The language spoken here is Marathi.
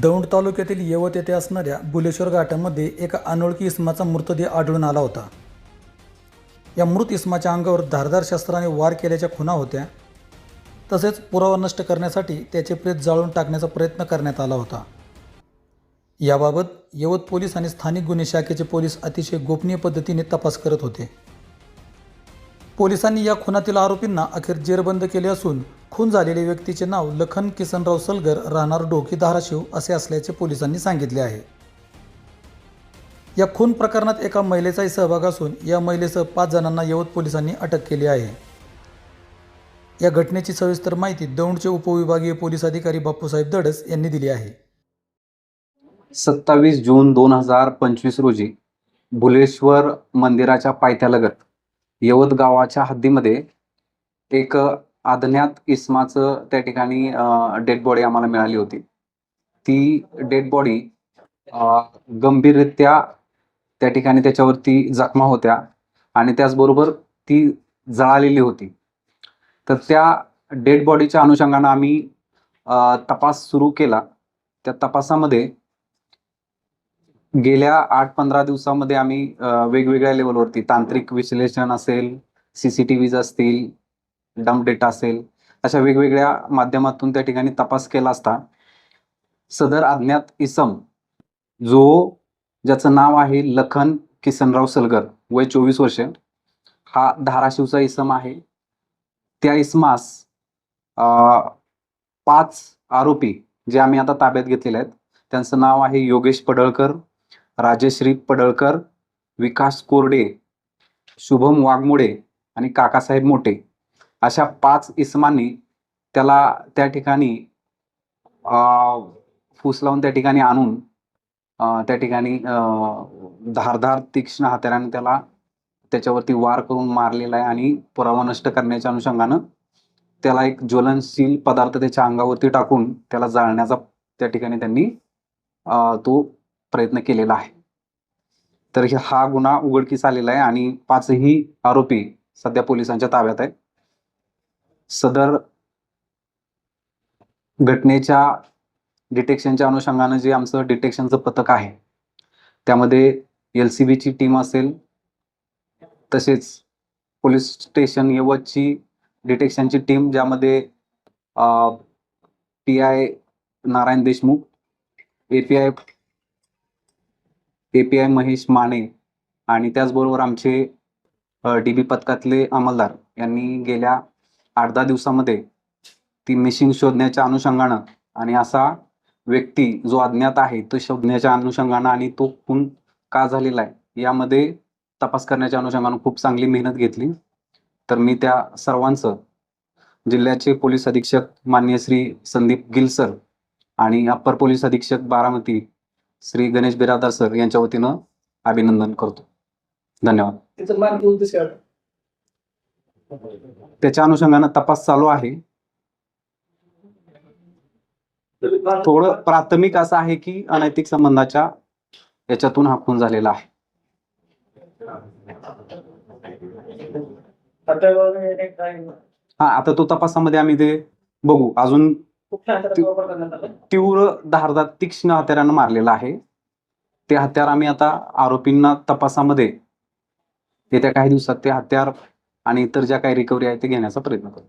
दौंड तालुक्यातील येवत येथे असणाऱ्या बुलेश्वर घाटामध्ये एका अनोळखी इसमाचा मृतदेह आढळून आला होता. या मृत इसमाच्या अंगावर धारदार शस्त्राने वार केल्याच्या खुणा होत्या. तसेच पुरावा नष्ट करण्यासाठी त्याचे प्रेत जाळून टाकण्याचा प्रयत्न करण्यात आला होता. याबाबत यवत पोलीस आणि स्थानिक गुन्हे शाखेचे पोलीस अतिशय गोपनीय पद्धतीने तपास करत होते. पोलिसांनी या खुनातील आरोपींना अखेर जेरबंद केले असून खून झालेल्या व्यक्तीचे नाव लखन किसनराव सलगर राहणार डोकी धाराशिव असे असल्याचे पोलिसांनी सांगितले आहे. या खून प्रकरणात एका महिलेचाही सहभाग असून या महिलेसह पाच जणांना यवत पोलिसांनी अटक केली आहे. या घटनेची सविस्तर माहिती दौंडचे उपविभागीय पोलीस अधिकारी बापूसाहेब दडस यांनी दिली आहे. सत्तावीस जून दोन हजार पंचवीस रोजी भुलेश्वर मंदिराच्या पायथ्यालगत यवत गावाच्या हद्दीमध्ये एक अज्ञात इस्माचं त्या ठिकाणी डेड बॉडी आम्हाला मिळाली होती. ती डेड बॉडी गंभीररित्या त्या ठिकाणी त्याच्यावरती जखमा होत्या आणि त्याचबरोबर ती जळालेली होती. तर त्या डेड बॉडीच्या अनुषंगानं आम्ही तपास सुरू केला. त्या तपासामध्ये गेल्या आठ पंधरा दिवसामध्ये आम्ही वेगवेगळ्या लेवलवरती तांत्रिक विश्लेषण असेल सीसीटीव्हीज असतील डम्प डेटा असेल अशा वेगवेगळ्या माध्यमातून त्या ठिकाणी तपास केला असता सदर अज्ञात इसम जो ज्याचं नाव आहे लखन किसनराव सलगर वय चोवीस वर्ष हा धाराशिवचा इसम आहे. त्या इसमास पाच आरोपी जे आम्ही आता ताब्यात घेतलेले आहेत त्यांचं नाव आहे योगेश पडळकर राजश्री पडळकर विकास कोरडे शुभम वाघमोडे आणि काकासाहेब मोठे. अशा पाच इसमांनी त्याला त्या ठिकाणी फूस लावून त्या ठिकाणी आणून त्या ठिकाणी धारधार तीक्ष्ण हत्याराने त्याला त्याच्यावरती वार करून मारलेला आहे आणि पुरावा नष्ट करण्याच्या अनुषंगानं त्याला एक ज्वलनशील पदार्थ त्याच्या अंगावरती टाकून त्याला जाळण्याचा त्या ठिकाणी त्यांनी तो प्रयत्न केलेला आहे. तर हे- हा गुन्हा उघडकीस आलेला आहे आणि पाचही आरोपी सध्या पोलिसांच्या ताब्यात आहेत. सदर घटनेच्या डिटेक्शनच्या अनुषंगानं जे आमचं डिटेक्शनचं पथक आहे त्यामध्ये एल सी बीची टीम असेल तसेच पोलीस स्टेशन यवतची डिटेक्शनची टीम ज्यामध्ये P I Narayan Deshmukh A P I A P I Mahesh Mane आणि त्याचबरोबर आमचे डी बी पथकातले अंमलदार यांनी गेल्या आठ दहा दिवसामध्ये ती मिशिंग शोधण्याच्या अनुषंगानं आणि असा व्यक्ती जो अज्ञात आहे तो शोधण्याच्या अनुषंगानं आणि तो खून का झालेला आहे यामध्ये तपास करण्याच्या अनुषंगानं खूप चांगली मेहनत घेतली. तर मी त्या सर्वांचं जिल्ह्याचे पोलीस अधीक्षक मान्य श्री संदीप गिल सर आणि अप्पर पोलीस अधीक्षक बारामती श्री गणेश बिरादार सर यांच्या वतीनं अभिनंदन करतो. धन्यवाद? त्याच्या अनुषंगानं तपास चालू आहे. थोडं प्राथमिक असं आहे की अनैतिक संबंधाच्या याच्यातून हा खून झालेला आहे. हा आता तो तपासामध्ये आम्ही ते बघू. अजून तीव्र धारदार तीक्ष्ण हत्यारानं मारलेला आहे. ते हत्यार आम्ही आता आरोपींना तपासामध्ये येत्या काही दिवसात ते हत्यार आणि इतर ज्या काही रिकव्हरी आहे ते घेण्याचा प्रयत्न करू.